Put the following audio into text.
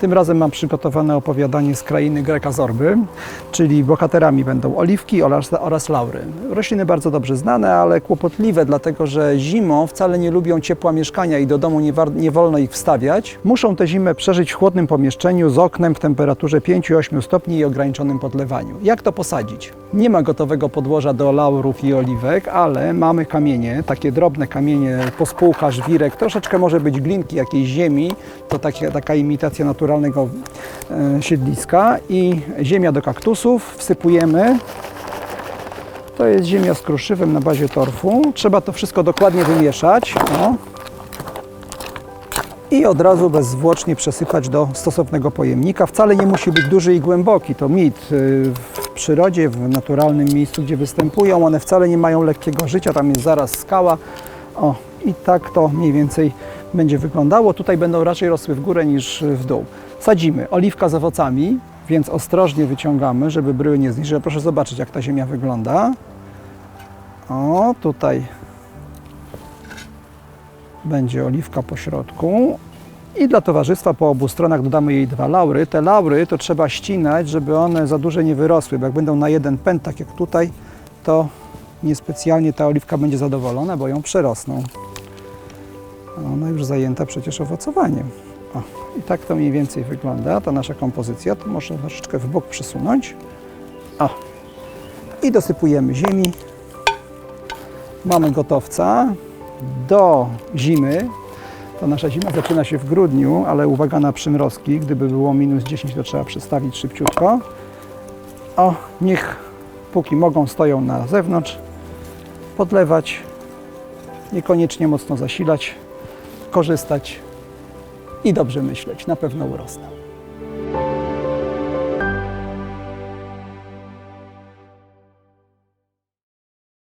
Tym razem mam przygotowane opowiadanie z krainy Greka Zorby, czyli bohaterami będą oliwki oraz, oraz laury. Rośliny bardzo dobrze znane, ale kłopotliwe, dlatego że zimą wcale nie lubią ciepła mieszkania i do domu nie, nie wolno ich wstawiać. Muszą tę zimę przeżyć w chłodnym pomieszczeniu z oknem w temperaturze 5-8 stopni i ograniczonym podlewaniu. Jak to posadzić? Nie ma gotowego podłoża do laurów i oliwek, ale mamy kamienie, takie drobne kamienie, pospółka, żwirek, troszeczkę może być glinki jakiejś ziemi, to takie, taka imitacja naturalnego e, siedliska i ziemia do kaktusów, wsypujemy. To jest ziemia z kruszywem na bazie torfu. Trzeba to wszystko dokładnie wymieszać. O. I od razu bezzwłocznie przesypać do stosownego pojemnika. Wcale nie musi być duży i głęboki. To mit. Y, W przyrodzie, w naturalnym miejscu, gdzie występują, one wcale nie mają lekkiego życia. Tam jest zaraz skała. O, i tak to mniej więcej będzie wyglądało. Tutaj będą raczej rosły w górę niż w dół. Sadzimy oliwka z owocami, więc ostrożnie wyciągamy, żeby bryły nie zniszczyły. Proszę zobaczyć, jak ta ziemia wygląda. O, tutaj będzie oliwka po środku. I dla towarzystwa po obu stronach dodamy jej dwa laury. Te laury to trzeba ścinać, żeby one za duże nie wyrosły, bo jak będą na jeden pęd, tak jak tutaj, to niespecjalnie ta oliwka będzie zadowolona, bo ją przerosną. Ona już zajęta przecież owocowaniem. O, I tak to mniej więcej wygląda, ta nasza kompozycja. To może troszeczkę w bok przesunąć. O. I dosypujemy ziemi. Mamy gotowca. Do zimy, to nasza zima zaczyna się w grudniu, ale uwaga na przymrozki. Gdyby było minus 10, to trzeba przestawić szybciutko. O, niech póki mogą stoją na zewnątrz, podlewać, niekoniecznie mocno zasilać, korzystać i dobrze myśleć, na pewno urosną.